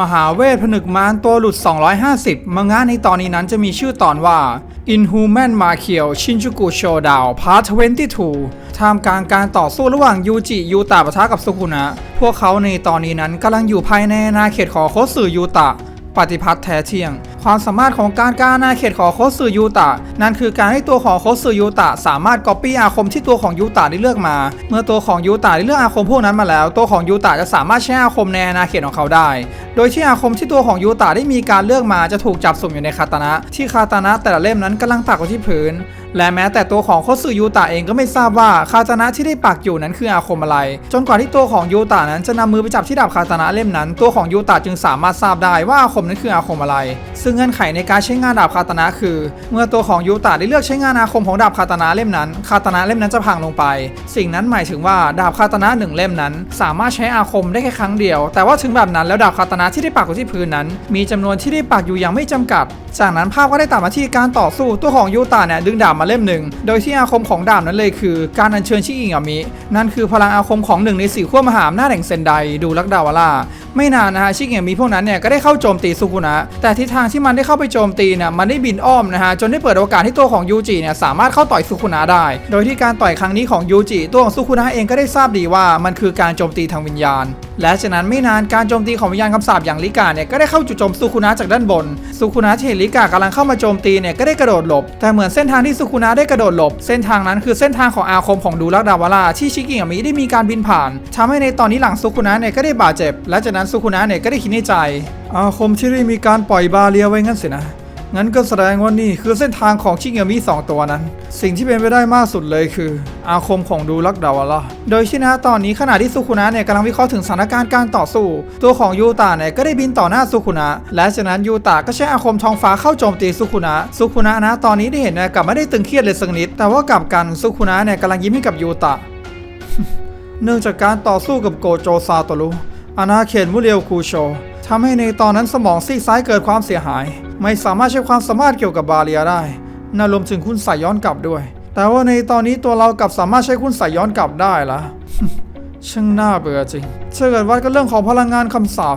มหาเวทผนึกมารตัวหลุด 250 มังงะในตอนนี้นั้นจะมีชื่อตอนว่า Inhuman m a k i o Shinjuku Showdown Part 22ท่ามกลางการต่อสู้ระหว่างยูจิยูตะปะทะกับสุคุนะ พวกเขาในตอนนี้นั้นกำลังอยู่ภายในนาณาเขตของโคสึยูตะ ปฏิพัฒน์แท้เที่ยง ความสามารถของการการอาณาเขตของโคสึยูตะ นั่นคือการให้ตัวของโคสึยูตะสามารถก๊อปปี้อาคมที่ตัวของยูตะได้เลือกมา เมื่อตัวของยูตะได้เลือกอาคมพวกนั้นมาแล้ว ตัวของยูตะจะสามารถใช้อาคมในอาณาเขตของเขาได้ โดยที่อาคมที่ตัวของยูตะได้มีการเลือกมาจะถูกจับสุ่มอยู่ในคาตานะ ที่คาตานะแต่ละเล่มนั้นกำลังปักไว้ที่พื้น และแม้แต่ตัวของโคสึยูตะเองก็ไม่ทราบว่าคาตานะที่ได้ปักอยู่นั้นคืออาคมอะไร จนกว่าที่ตัวของยูตะนั้นจะนำมือไปจับที่ดาบคาตานะเล่มนั้น ตัวของยูตะจึงสามารถทราบได้ว่าอาคมนั้นคืออาคมอะไร ซึ่งเงื่อนไขในการใช้งานดาบคาตนะคือ เมื่อตัวของยูตะได้เลือกใช้งานอาคมของดาบคาตนะเล่มนั้น คาตนะเล่มนั้นจะพังลงไป สิ่งนั้นหมายถึงว่าดาบคาตนะหนึ่งเล่มนั้น สามารถใช้อาคมได้แค่ครั้งเดียว แต่ว่าถึงแบบนั้นแล้วดาบคาตนะที่ได้ปักอยู่ที่พื้นนั้น มีจำนวนที่ได้ปักอยู่อย่างไม่จำกัด จากนั้นภาพก็ได้ตัดมาที่การต่อสู้ตัวของยูตะเนี่ยดึงดาบมาเล่มหนึ่งโดยที่อาคมของดาบนั้นเลยคือ การอัญเชิญชิอิงามินั่นคือพลังอาคมของหนึ่งในสี่ขั้วมหาอำนาจแห่งเซนไดดูลักดาวาร่า ไม่นานนะฮะชิอิงามิพวกนั้นเนี่ยก็ได้เข้าโจมตีสุกุนะแต่ทิศทางที่มันได้เข้าไปโจมตีเนี่ยมันได้บินอ้อมนะฮะจนได้เปิดโอกาสให้ตัวของยูจิเนี่ยสามารถเข้าต่อยสุกุนะได้ โดยที่การต่อยครั้งนี้ของยูจิตัวของสุกุนะเองก็ได้ทราบดีว่ามันคือการโจมตีทางวิญญาณ และจากนั้นไม่นานการโจมตีของวิญญาณคำสาปอย่างลิกาเนี่ยก็ได้เข้าจู่โจมซุคุนะจากด้านบนซุคุนะที่เห็นลิกากำลังเข้ามาโจมตีเนี่ยก็ได้กระโดดหลบ แต่เหมือนเส้นทางที่ซุคุนะได้กระโดดหลบ เส้นทางนั้นคือเส้นทางของอาคมของดูรักดาวาราที่ชิกิงามิได้มีการบินผ่านทำให้ในตอนนี้หลังซุคุนะเนี่ยก็ได้บาดเจ็บ และจากนั้นซุคุนะเนี่ยก็ได้คิดในใจอาคมที่ได้มีการปล่อยบาเรียไว้งั้นสินะ งั้นก็แสดงว่านี่คือเส้นทางของชิเงมิสองตัวนั้น สิ่งที่เป็นไปได้มากสุดเลยคือ อาคมของดูลักดาวาร่าโดยที่นะตอนนี้ขณะที่สุคุนะเนี่ยกำลังวิเคราะห์ถึงสถานการณ์การต่อสู้ ตัวของยูตะเนี่ยก็ได้บินต่อหน้าสุคุนะและจากนั้นยูตะก็ใช้อาคมทองฟ้าเข้าโจมตีสุคุนะสุคุนะนะตอนนี้ได้เห็นนะกลับไม่ได้ตึงเครียดเลยสักนิด แต่ว่ากลับกันสุคุนะเนี่ยกำลังยิ้มให้กับยูตะเนื่องจากการต่อสู้กับโกโจซาโตรุ อาณาเขตมุเรียวคูโชทำให้ในตอนนั้นสมองซีกซ้ายเกิดความเสียหาย ไม่สามารถใช้ความสามารถเกี่ยวกับบาเรียได้น่ารวมถึงคุณใส่ย้อนกลับด้วย แต่ว่าในตอนนี้ตัวเรากลับสามารถใช้คุณใส่ย้อนกลับได้ละช่างน่าเบื่อจริงถ้าเกิดว่าก็เรื่องของพลังงานคำสาป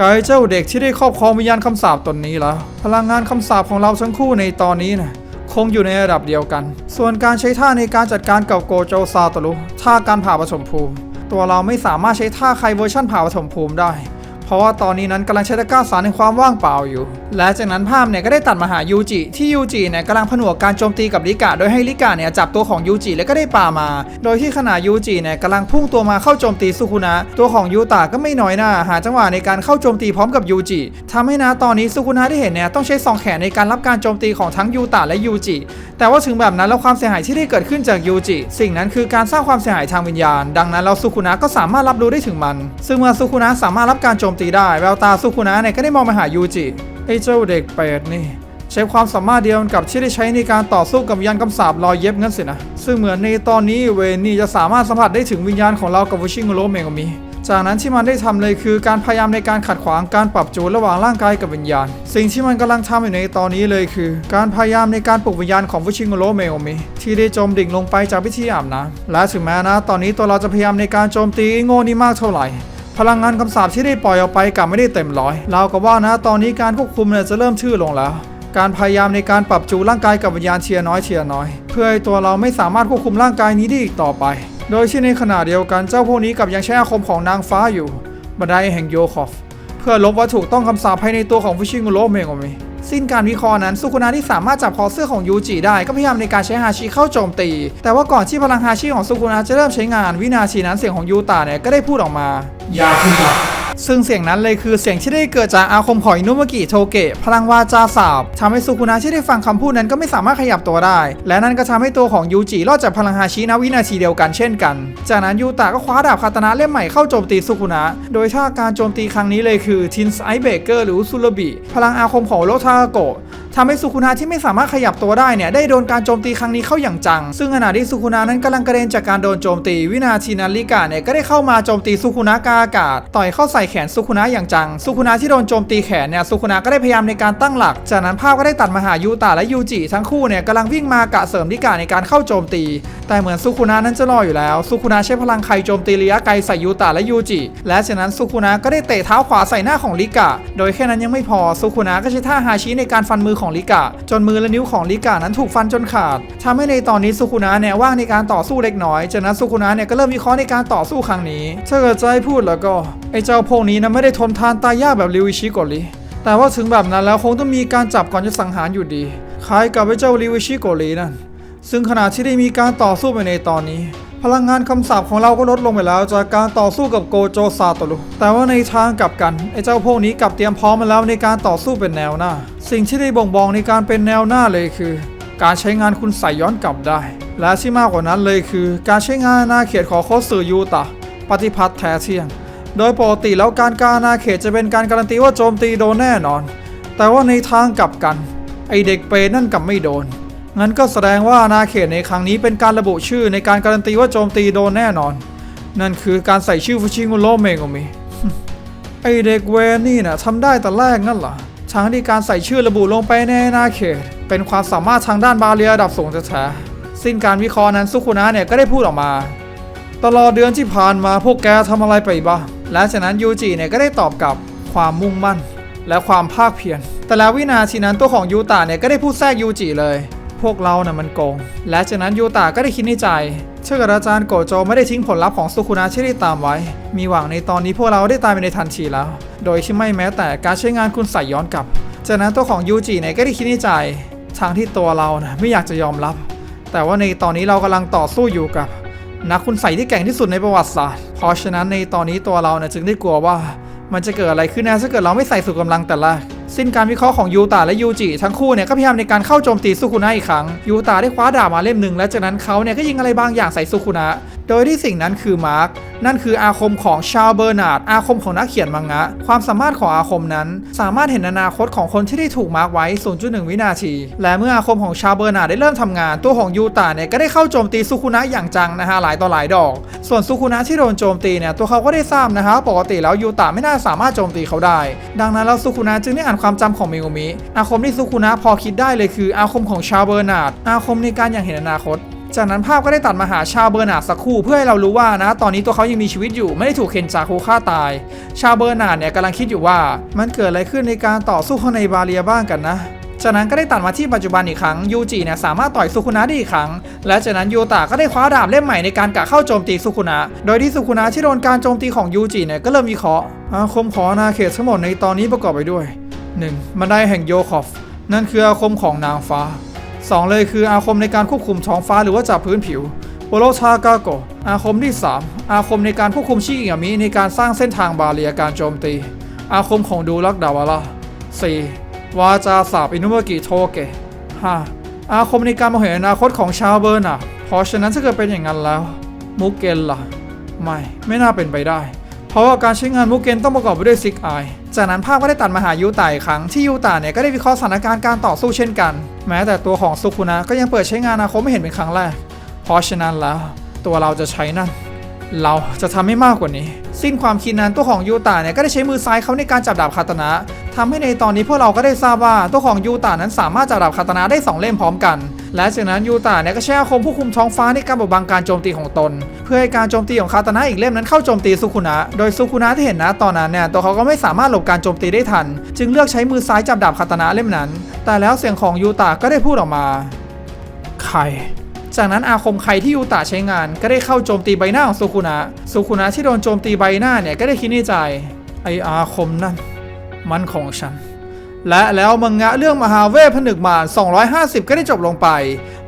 กายเจ้าเด็กที่ได้ครอบครองวิญญาณคำสาปตนนี้แล้ว พลังงานคำสาปของเราทั้งคู่ในตอนนี้นะคงอยู่ในระดับเดียวกัน ส่วนการใช้ท่าในการจัดการกับโกโจซาตรุท่าการผ่าผสมภูมิ ตัวเราไม่สามารถใช้ท่าใครเวอร์ชั่นผ่าปฐมภูมิได้ เพราะว่าตอนนี้นั้นกำลังใช้ตะกร้าสารในความว่างเปล่าอยู่ และจากนั้นภาพเนี่ยก็ได้ตัดมาหายูจิที่ยูจิเนี่ยกำลังผนวกการโจมตีกับลิกะโดยให้ลิกะเนี่ยจับตัวของยูจิแล้วก็ได้ปามา โดยที่ขณะยูจิเนี่ยกำลังพุ่งตัวมาเข้าโจมตีสุคุนะตัวของยูตะก็ไม่น้อยหน้าหาจังหวะในการเข้าโจมตีพร้อมกับยูจิทำให้นะตอนนี้สุคุนะที่เห็นเนี่ยต้องใช้สองแขนในการรับการโจมตีของทั้งยูตะและยูจิแต่ว่าถึงแบบนั้นแล้วความเสียหายที่ได้เกิดขึ้นจากยูจิสิ่งนั้นคือการสร้างความเสียหายทางวิญญาณ ดังนั้นเราสุคุนะก็สามารถรับรู้ได้ถึงมัน ซึ่งเมื่อสุคุนะสามารถรับการโจมตีได้แววตาสุคุนะเนี่ยก็ได้มองไปหายูจิไอ้เจ้าเด็กเป็ดนี่ ใช้ความสามารถเดียวกับที่ได้ใช้ในการต่อสู้กับวิญญาณคำสาปรอยเย็บงั้นสินะ ซึ่งเหมือนในตอนนี้เวนี่จะสามารถสัมผัสได้ถึงวิญญาณของเรากับวชิงโรเมงมีจากนั้นที่มันได้ทำเลยคือการพยายามในการขัดขวางการปรับจูนระหว่างร่างกายกับวิญญาณ สิ่งที่มันกำลังทำอยู่ในตอนนี้เลยคือ การพยายามในการปลุกวิญญาณของวิชิงโรเมงมีที่ได้จมดิ่งลงไปจากพิธีอาบน้ำและถึงแม้นะ ตอนนี้ตัวเราจะพยายามในการโจมตีไอโง่นี่มากเท่าไหร่ พลังงานคำสาปที่ได้ปล่อยออกไปกลับไม่ได้เต็มร้อยเราก็ว่านะ ตอนนี้การควบคุมเนี่ยจะเริ่มชื่อลงแล้ว การพยายามในการปรับจูนร่างกายกับวิญญาณเชียร์น้อยเชียร์น้อย เพื่อให้ตัวเราไม่สามารถควบคุมร่างกายนี้ได้อีกต่อไป โดยที่ในขณะเดียวกันเจ้าพวกนี้กับยังใช้อาคมของนางฟ้าอยู่บันไดแห่งโยคอฟ เพื่อลบวัตถุต้องคำสาปภายในตัวของฟิชิงโรเมงโอมิ สิ้นการวิเคราะห์นั้นสุกุนาที่สามารถจับคอเสื้อของยูจิได้ก็พยายามในการใช้ฮาชิเข้าโจมตี แต่ว่าก่อนที่พลังฮาชิของสุกุนาจะเริ่มใช้งานวินาทีนั้นเสียงของยูตาเนี่ยก็ได้พูดออกมา อย่าขึ้นมา ซึ่งเสียงนั้นเลยคือเสียงที่ได้เกิดจากอาคมของอินุมากิโทเกะพลังวาจาสาบทำให้สุคุนะที่ได้ฟังคำพูดนั้นก็ไม่สามารถขยับตัวได้ และนั่นก็ทำให้ตัวของยูจิรอดจากพลังฮาชิณวินาทีเดียวกันเช่นกัน จากนั้นยูตะก็คว้าดาบคาตนะเล่มใหม่เข้าโจมตีสุคุนะโดยท่าการโจมตีครั้งนี้เลยคือทินส์ไอเบเกอร์หรืออุซุรบิพลังอาคมของโรทาโกะ ทำให้สุคุนะที่ไม่สามารถขยับตัวได้เนี่ยได้โดนการโจมตีครั้งนี้เข้าอย่างจัง ซึ่งขณะที่สุคุนะนั้นกำลังกระเด็นจากการโดนโจมตีวินาทีนั้นลิกาเนี่ยก็ได้เข้ามาโจมตีสุคุนะกาอากาศ ต่อยเข้าใส่แขนสุคุนะอย่างจังสุคุนะที่โดนโจมตีแขนเนี่ยสุคุนะก็ได้พยายามในการตั้งหลัก จากนั้นภาพก็ได้ตัดมาหายูตะและยูจิทั้งคู่เนี่ยกำลังวิ่งมากะเสริมลิกาในการเข้าโจมตี แต่เหมือนสุคุนะนั้นจะรออยู่แล้วสุคุนะใช้พลังไคโจมตีระยะไกลใส่ยูตะและยูจิและจากนั้นสุคุนะก็ได้เตะเท้าขวาใส่หน้าของลิกะโดยแค่นั้นยังไม่พอสุคุนะก็ใช้ท่าฮาชิในการฟันมือของลิกะ จนมือและนิ้วของลิกะนั้นถูกฟันจนขาดทำให้ในตอนนี้สุคุนะเนี่ยว่างในการต่อสู้เล็กน้อยจากนั้นสุคุนะเนี่ยก็เริ่มวิเคราะห์ในการต่อสู้ครั้งนี้ถ้าเกิดจะให้พูดแล้วก็ไอ้เจ้าพวกนี้นะไม่ได้ทนทานตายยากแบบริวอิชิโกริแต่ว่าถึงแบบนั้นแล้วคงต้องมีการจับก่อนจะสังหารอยู่ดี คล้ายกับไอ้เจ้าริวอิชิโกรินั่นซึ่งขณะที่ได้มีการต่อสู้ไปในตอนนี้ พลังงานคำสาปของเราก็ลดลงไปแล้ว จากการต่อสู้กับโกโจซาโตรุแต่ว่าในทางกลับกันไอ้เจ้าพวกนี้กลับเตรียมพร้อมมาแล้วในการต่อสู้เป็นแนวหน้า สิ่งที่ได้บ่งบอกในการเป็นแนวหน้าเลยคือ การใช้งานคุณใส่ย้อนกลับได้ และที่มากกว่านั้นเลยคือ การใช้งานอาณาเขตของโคสึยูตะ ปฏิพัทธ์แท้เที่ยง โดยปกติแล้วการการอาณาเขตจะเป็นการการันตีว่าโจมตีโดนแน่นอน แต่ว่าในทางกลับกัน ไอเด็กเปรนั่นกลับไม่โดน งั้นก็แสดงว่าอาณาเขตในครั้งนี้เป็นการระบุชื่อในการการันตีว่าโจมตีโดนแน่นอน นั่นคือการใส่ชื่อฟูชิงุโรเมโกมิไอเด็กเวนนี่นะทำได้แต่แรกนั่นเหรอทั้งที่การใส่ชื่อระบุลงไปในอาณาเขต เป็นความสามารถทางด้านบาเรียระดับสูงแท้ๆสิ้นการวิเคราะห์นั้นซุคุนะเนี่ยก็ได้พูดออกมา ตลอดเดือนที่ผ่านมาพวกแกทำอะไรไปบ้างและจากนั้นยูจิเนี่ยก็ได้ตอบกลับความมุ่งมั่นและความภาคเพียรแต่แล้ววินาทีนั้นตัวของยูตะเนี่ยก็ได้พูดแทรกยูจิเลย พวกเราน่ะมันโกง และจากนั้นยูตะก็ได้คิดในใจเชื่อกับอาจารย์โกโจไม่ได้ทิ้งผลลัพธ์ของสุคุนะที่ได้ตามไว้ มีหวังในตอนนี้พวกเราได้ตายไปในทันทีแล้ว โดยที่ไม่แม้แต่การใช้งานคุณใส่ย้อนกลับ จากนั้นตัวของยูจิเนี่ยก็ได้คิดในใจทางที่ตัวเรานะไม่อยากจะยอมรับ แต่ว่าในตอนนี้เรากำลังต่อสู้อยู่กับ นักคุณใส่ที่แก่งที่สุดในประวัติศาสตร์ เพราะฉะนั้นในตอนนี้ตัวเราเนี่ยจึงได้กลัวว่า มันจะเกิดอะไรขึ้นนะถ้าเกิดเราไม่ใส่สุดกำลังแต่แรก สิ้นการวิเคราะห์ของยูตาและยูจิทั้งคู่เนี่ยก็พยายามในการเข้าโจมตีสุคุนะอีกครั้งยูตาได้คว้าดาบมาเล่มหนึ่งและจากนั้นเขาเนี่ยก็ยิงอะไรบางอย่างใส่สุคุนะ โดยที่สิ่งนั้นคือมาร์กนั่นคืออาคมของชาลเบอร์นาร์ด อาคมของนักเขียนมังงะ ความสามารถของอาคมนั้น สามารถเห็นอนาคตของคนที่ได้ถูกมาร์กไว้ 0.1 วินาที และเมื่ออาคมของชาลเบอร์นาร์ดได้เริ่มทำงาน ตัวของยูตาเนี่ยก็ได้เข้าโจมตีสุคุนะอย่างจังนะฮะหลายต่อหลายดอก ส่วนสุคุนะที่โดนโจมตีเนี่ยตัวเขาก็ได้ทราบนะฮะปกติแล้วยูตาไม่น่าสามารถโจมตีเขาได้ ดังนั้นแล้วสุคุนะจึงได้อ่านความจำของเมโงมิ อาคมที่สุคุนะพอคิดได้เลยคืออาคมของชาลเบอร์นาร์ด อาคมในการอย่างเห็นอนาคต จากนั้นภาพก็ได้ตัดมาหาชาวเบอร์นาร์ดสักคู่เพื่อให้เรารู้ว่านะ ตอนนี้ตัวเขายังมีชีวิตอยู่ไม่ได้ถูกเคนจาคุฆ่าตาย ชาวเบอร์นาร์ดเนี่ยกำลังคิดอยู่ว่ามันเกิดอะไรขึ้นในการต่อสู้ข้างในบาเรียบ้างกันนะจากนั้นก็ได้ตัดมาที่ปัจจุบันอีกครั้งยูจิเนี่ยสามารถต่อยสุคุนะได้อีกครั้ง และจากนั้นยูตะก็ได้คว้าดาบเล่มใหม่ในการกะเข้าโจมตีสุคุนะโดยที่สุคุนะที่โดนการโจมตีของยูจิเนี่ยก็เริ่มวิเคราะห์อาคมของอาณาเขตทั้งหมดในตอนนี้ประกอบไปด้วย 1. บันไดแห่งโยคอฟ นั่นคืออาคมของนางฟ้า 2 เลยคืออาคมในการควบคุมท้องฟ้าหรือว่าจับพื้นผิวโปโลชากาโกอาคมที่ 3 อาคมในการควบคุมชิอิงามิในการสร้างเส้นทางบาเรียการโจมตี อาคมของดูลักดาวาระ 4. วาจาสาบอินุเมกิโทเกะ 5. อาคมในการมองเห็นอนาคตของชาวเบอร์น่ะเพราะฉะนั้นถ้าเกิดเป็นอย่างนั้นแล้ว มุกเกนล่ะ ไม่ ไม่น่าเป็นไปได้ ราะว่าการใช้งานมุกเกนต้องประกอบไปด้วยซิกไอจากนั้นภาพก็ได้ตัดมาหายูตาอีกครั้งที่ยูตาเนี่ยก็ได้วิเคราะห์สถานการณ์การต่อสู้เช่นกัน แม้แต่ตัวของซุคุนะก็ยังเปิดใช้งานอาคมไม่เห็นเป็นครั้งแรกเพราะฉะนั้นแล้วตัวเราจะใช้นั่น เราจะทำให้มากกว่านี้ สิ้นความคิดนั้นตัวของยูตาเนี่ยก็ได้ใช้มือซ้ายเขาในการจับดาบคาตนะทำให้ในตอนนี้พวกเราก็ได้ทราบว่าตัวของยูตานั้นสามารถจับดาบคาตนะได้สองเล่มพร้อมกัน และจากนั้นยูตาเนี่ยก็ใช้อาคมผู้คุมท้องฟ้าในการบดบังการโจมตีของตน เพื่อให้การโจมตีของคาตนะอีกเล่มนั้นเข้าโจมตีสุคุนะ โดยสุคุนะที่เห็นนะตอนนั้นเนี่ยตัวเขาก็ไม่สามารถหลบการโจมตีได้ทัน จึงเลือกใช้มือซ้ายจับดาบคาตนะเล่มนั้น แต่แล้วเสียงของยูตาก็ได้พูดออกมา ใคร จากนั้นอาคมใครที่ยูตะใช้งาน ก็ได้เข้าโจมตีใบหน้าของสุคุนะสุคุนะที่โดนโจมตีใบหน้าเนี่ยก็ได้คิดในใจไออาคมนั่นมันของฉัน และแล้วมังงะเรื่องมหาเวทผนึกมาร250 ก็ได้จบลงไป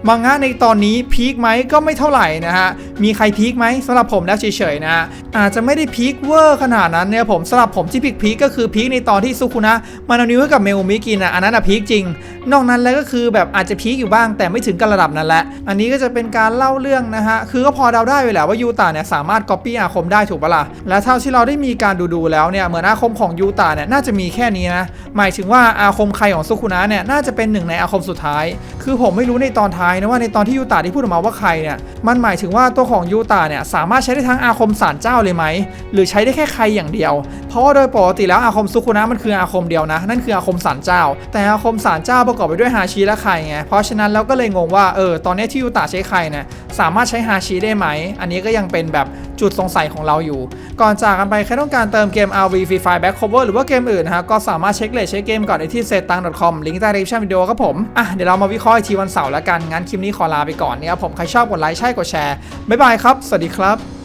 มังงะในตอนนี้พีคไหมก็ไม่เท่าไหร่นะฮะ มีใครพีคไหมสำหรับผมแล้วเฉยๆนะอาจจะไม่ได้พีคเวอร์ขนาดนั้นเนี่ยผมสำหรับผมที่พีคพีคก็คือพีคในตอนที่ซุคุนะมันอานิ้วให้กับเมลมิกินอะอันนั้นอะพีคจริง นอกนั้นแล้วก็คือแบบอาจจะพีคอยู่บ้างแต่ไม่ถึงกับระดับนั้นแหละอันนี้ก็จะเป็นการเล่าเรื่องนะฮะคือก็พอเดาได้อยู่แหละว่ายูตาเนี่ยสามารถก๊อปปี้อาคมได้ถูกปะล่ะและเท่าที่เราได้มีการดูดูๆแล้วเนี่ยเหมือนอาคมของยูตาเนี่ยน่าจะมีแค่นี้นะหมายถึงว่าอาคมใครของซุคุนะเนี่ยน่าจะเป็นหนึ่งในอาคมสุดท้าย คือผมไม่รู้ในตอนท้ายนะว่าในตอนที่ยูตาที่พูดออกมาว่าใครเนี่ยมันหมายถึงว่าตัวของยูตาเนี่ยสามารถใช้ได้ทั้งอาคมสารเจ้าเลยไหม หรือใช้ได้แค่ใครอย่างเดียว เพราะว่าโดยปกติแล้วอาคมซุคุนะมันคืออาคมเดียวนะ นั่นคืออาคมสารเจ้า แต่อาคมสารเจ้าประกอบไปด้วยฮาชิและไข่ไง เพราะฉะนั้นเราก็เลยงงว่าเออตอนนี้ที่ยูตาใช้ไข่เนี่ยสามารถใช้ฮาชิได้ไหม อันนี้ก็ยังเป็นแบบ จุดสงสัยของเราอยู่ ก่อนจากกันไปใครต้องการเติมเกม RV Free Fire Back Cover หรือว่าเกมอื่นนะฮะก็สามารถเช็คเลทเช็คเกมก่อนได้ที่ setang.com ลิงก์ใต้ description วิดีโอครับผมอะเดี๋ยวเรามาวิเคราะห์อีกทีวันเสาร์แล้วกันงั้นคลิปนี้ขอลาไปก่อนเนี่ยครับผมใครชอบกดไลค์ใช่กดแชร์บ๊ายบายครับ สวัสดีครับ